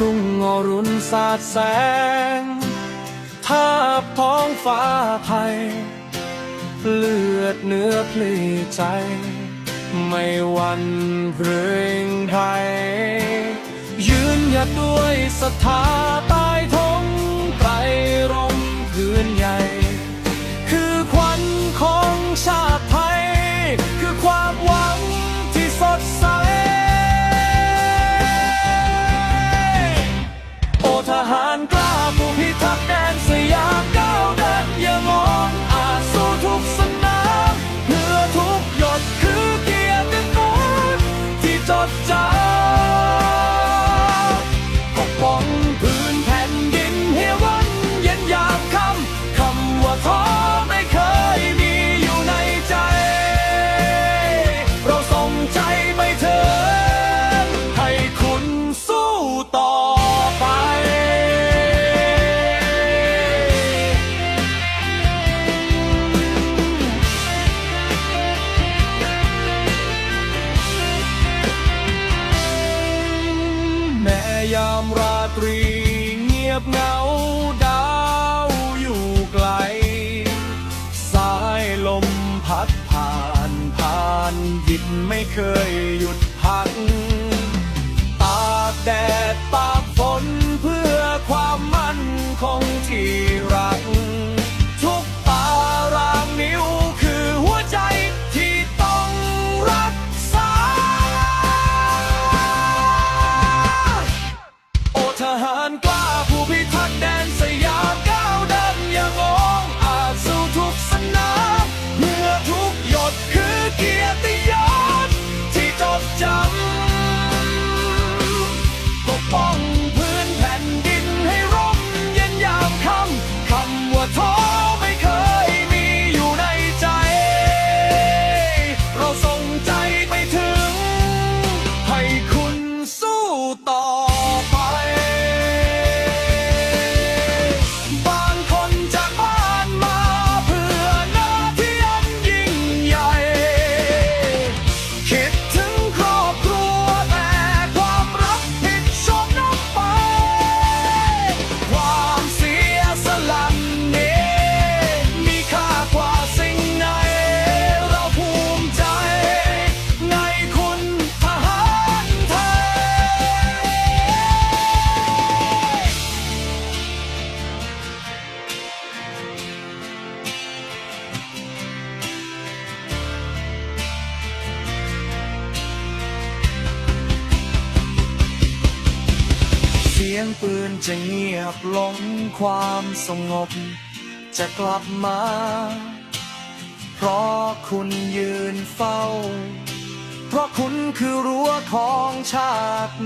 รุ่งอรุณสาดแสงภาพท้องฟ้าไทยเลือดเนื้อพลีใจ ไม่วันเร่งไทยยืนหยัดด้วยศรัทธาใต้ท ยามราตรีเงียบเหงาดาวอยู่ไกล สายลมพัดผ่านผ่านหยินไม่เคยหยุด สียงปืนจะเงียบลงความสงบ จะกลับมา เพราะคุณยืนเฝ้า เพราะคุณคือรั้วของชาติ